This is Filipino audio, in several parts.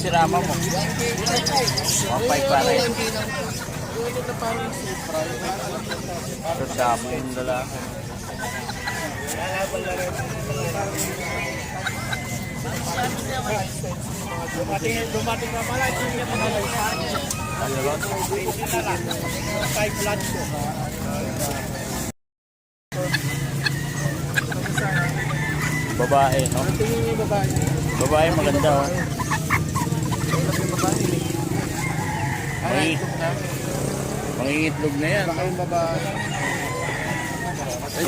si Rama mo. 1.5 pa rin. Ito sa mo yung lalaki. Dumating, dumating na pala. Niya pala. Ano ron? Five blood ko. Babae, no? Babae maganda, oh. Mangi mangingitlog na yan. Baka yung babae.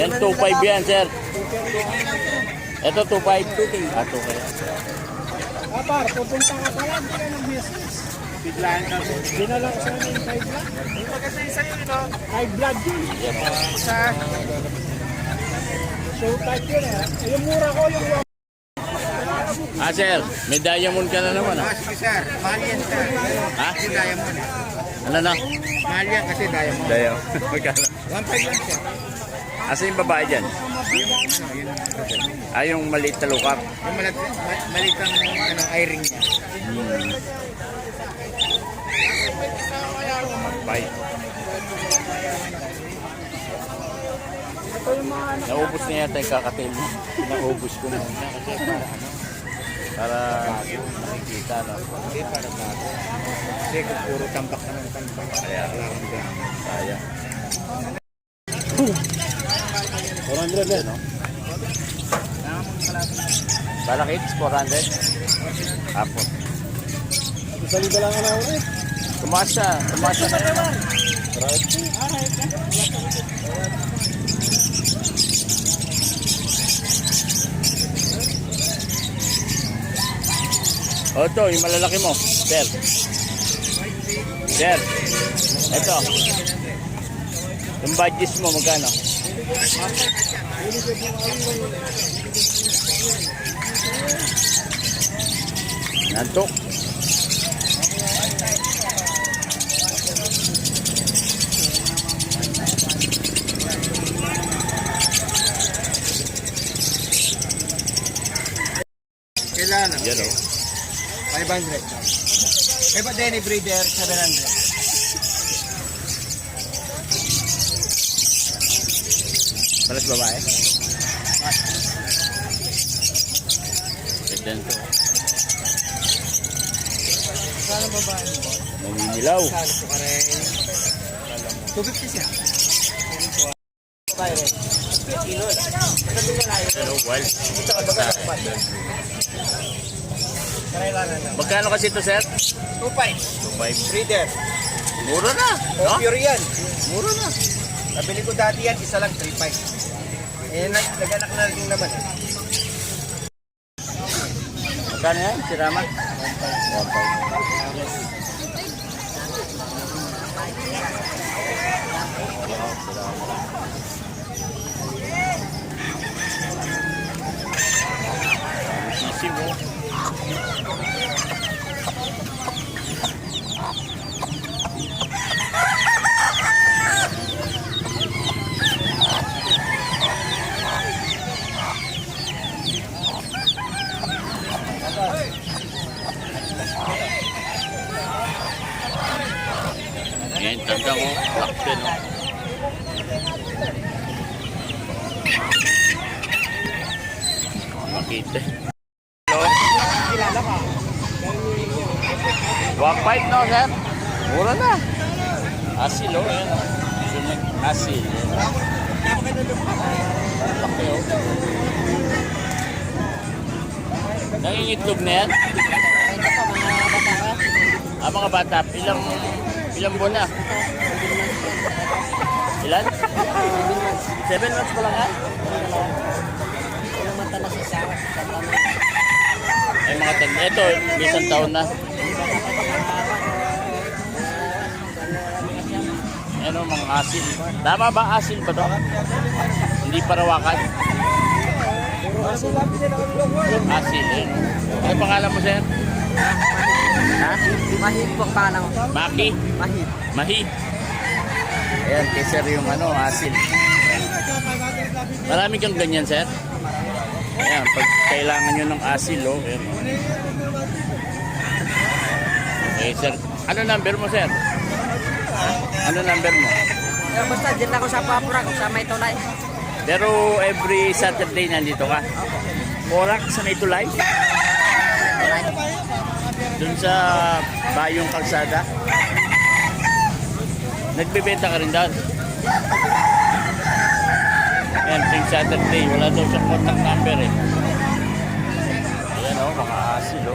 Yan, 2.5 yan, sir. Ito, 2.5. Ah, 2.5. Ah, par, pupunta ka pala. Hindi ka ng business. Biglaan ka. Dinala ko sa amin yung five blood. Yung maganda yung sa'yo, no? Five blood yun. Sa... Show type yun, eh. Yung mura ko, yung Ah, sir, may diamond ka na naman, ah. Sige sir, mahal yan sir. Ha? Kasi diamond. Ano na? Mahal yan kasi diamond. Diamond. Magkano? 1.5 lang sir. Asa yung babae dyan? Yung ano, yun. Ah, yung maliit na lukap. Yung malit, ma- malit ang ano, eye-ring niya. Bye. Naubos na yata yung kakatil mo. Naubos ko muna kasi para ano, para makikita no. Hindi para sa akin. Kasi kung puro tambak ka ng tambak. Kaya akong ganun. sayang. 400 Yan, no? Balakits, 400. Apo. Salida lang na ako eh. Tumaas siya. Tumaas siya. O ito, yung malalaki mo. Sir. Sir. Ito. Yung budgets mo, magkano? Nantok. Kailan? Yan o. 500. Eh ba Denny Breeder, 700. Palas babae? Ganda to. Saan ang babae mo? Naninilaw. Saan po ka rin? 250 siya. Kilo. Ko. Pero wild. Ito, baga. Magkano kasi ito, sir? 2.5. 2.5. Breeder. Mura na. No? Pure yan. Mura na. Nabili ko dati yan, isa lang 3.5. Eh, nag naganak na rin naman. eh. Magkano yan? Si Rama? 1.5. Sisi mo. Yan, tanda ko. Oh. Makita. Hello? Kilala ka. One five no, sir? Mura na. Asil, oh. Yan. Sunod. Asil. Laki, oh. Nangingitlog na yan? Ah, mga bata. Ilang, ilang buwan na? Ilan? Seven months pa lang yan? Ay, mga tan. Ito, isang taon na. Ano, mga asil. Tama ba asil ba to? Hindi parawakan? Asil, eh. Ano pangalan mo, sir? Ha? Mahit po panang. Maki? Mahit. Mahi? Ayan, kay sir yung ano, asil. Marami kang ganyan, sir? Ayan, pag kailangan nyo ng asil, oh. Ayan, oh. kay sir. Ano number mo, sir? Ano number mo? Eh, basta dito ako sa Papurag, sa may tulay. Pero every Saturday nandito ka? Morak sa may tulay? Doon sa Bayong Kalsada? Nagbebenta ka rin doon? Ayan, tuwing Saturday. Wala daw siyang contact number eh. Ayan o, mga asil o.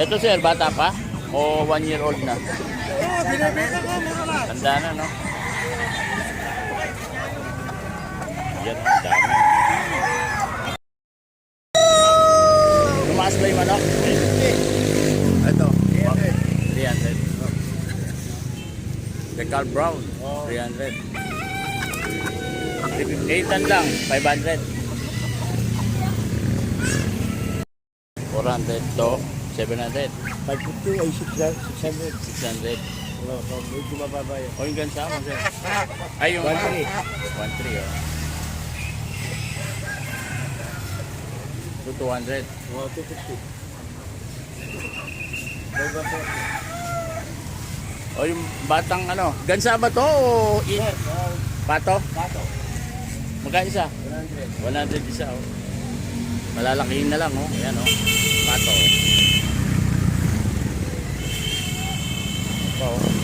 Ito sir, bata pa? O one year old na? Oo, binibenta ko, lang. Tanda na, no? Yan, ang. Tumaas ba yung manok? Ito. 300. Brown, 300. 8 lang, 500. 400 to 700. 550 ay 600. 600. Wala, medyo mababa yun. O yung gansa mo, sir? Ay, yung 1-3. 1-3, oh. To 200. Mga 250. Dalawa po. O yung batang ano, gansa ba to o i- Yes, ah, pato? bato. Magkano isa? 100. 100 isa, oh. Malalakihin na lang, oh. Ayan, oh. Pato. Ito, oh.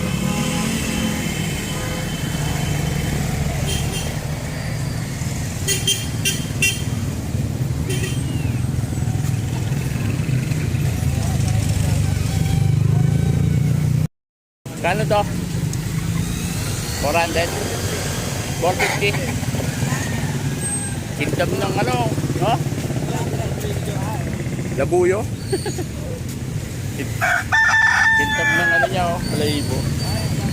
Kano to? 400? 450? Kintab ng ano, no? Labuyo? Kintab ng ano niya, oh, alayibo.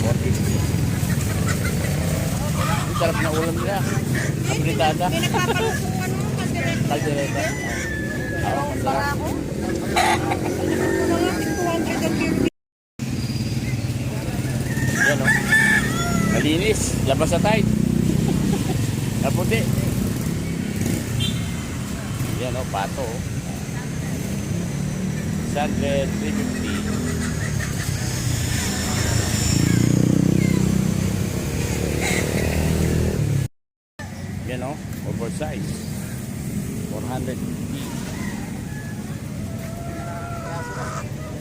450. Ang sarap na ulam nila. Apritada. Pinagpapalusuan mo, kaldereta. Kaldereta. Oo, para ako. Mga 200 ang kilo. Yan o. Malinis. Labas sa tide. Kaputi. Yan o, pato o. 600, 350. Yan o, oversize. 450.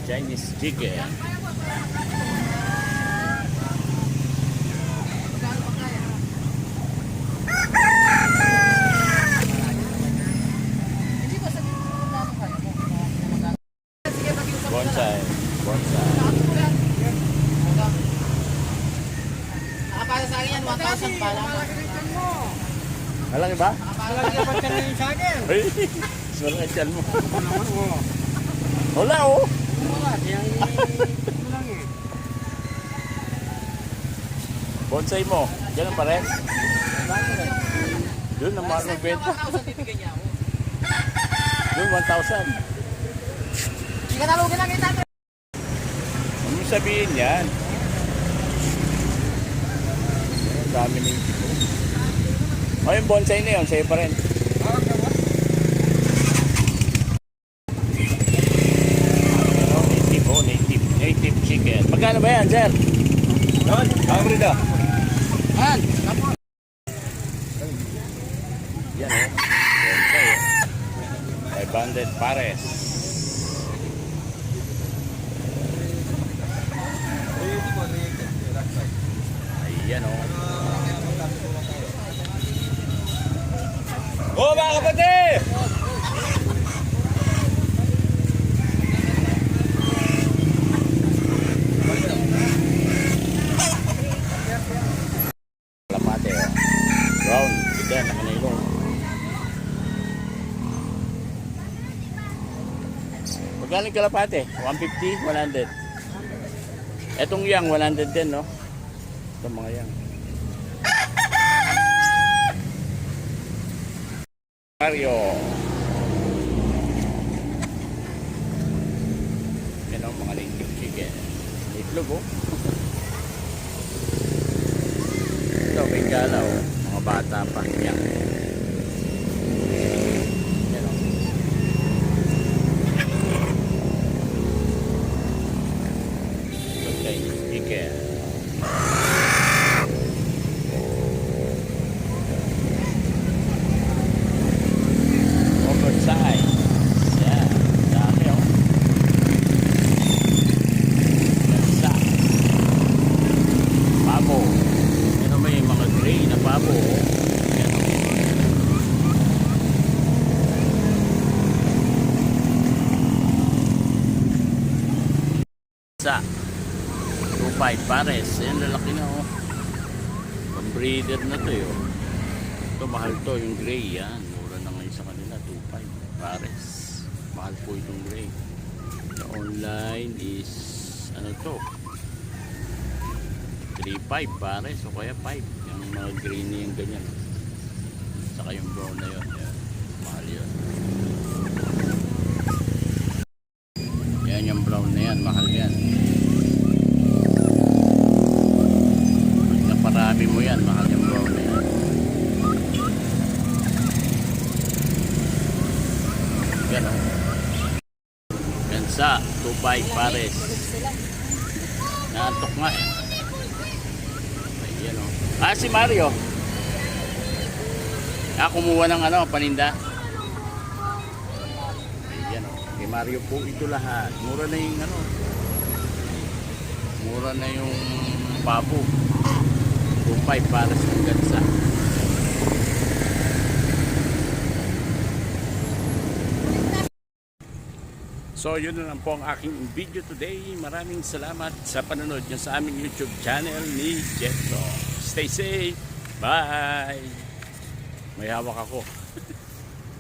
Chinese chicken. Bonsai. Bonsai. Nakapasa sa akin yan, 1,000 pa lang. Malaki ba? Talaga ba ka na yung sa akin? Suwala ang tiyan mo. Wala oh. Wala, ito lang eh. Bonsai mo. Ganun pa rin. Doon ang mahal magbenta. 1,000 titigan niya ako. Doon 1,000. Hindi ka talugin lang kita. Ano mo sabihin yan? Ang dami ng tipo. O yung bonsai na yun, sa'yo pa rin. Ano, native oh, native. Native chicken. Magkano ba yan, sir? Doon, kamri da. Han, Yan oh. Bonsai oh. 500 pares. Ayan oh. Oh, mga kapatid! Kalapate oh. Brown. Kita na kanilong. Magkano kalapate? 150? 100? Etong yang 100 din no? Itong mga yang. Mario. Yan ang mga native chicken. Itlog oh. Ito, may galaw. Mga bata pa. Yan. Yan o. oversize. Yan. Dami oh. Gansa. Pabo. Pero may mga gray na pabo. oh. Yan oh. Sa 2.5 pares. Yan lalaki na oh. Pang breeder na to eh, oh. Ito mahal to yung gray yan. Mura na ngayon sa kanila 2.5 pares. Mahal po itong gray. Sa online is ano to? 3.5 pares o kaya 5. Yung mga gray na yung ganyan. Saka yung brown na yun. Yan. Mahal yun. Yan yung brown na yan. Mahal yan. Pag naparami mo yan, mahal yung brown na yan. Yan o. Gansa, 2.5 pares. Naantok nga eh. Ayan o. Ah, si Mario. Ah, kumuha ng ano, paninda. Ayan o. Kay Mario po ito lahat. Mura na yung ano. Mura na yung pabo. 2.5 pares ng gansa. So yun na lang po ang aking video today. Maraming salamat sa panonood nyo sa aming YouTube channel ni Jetro. Stay safe. Bye. May hawak ako.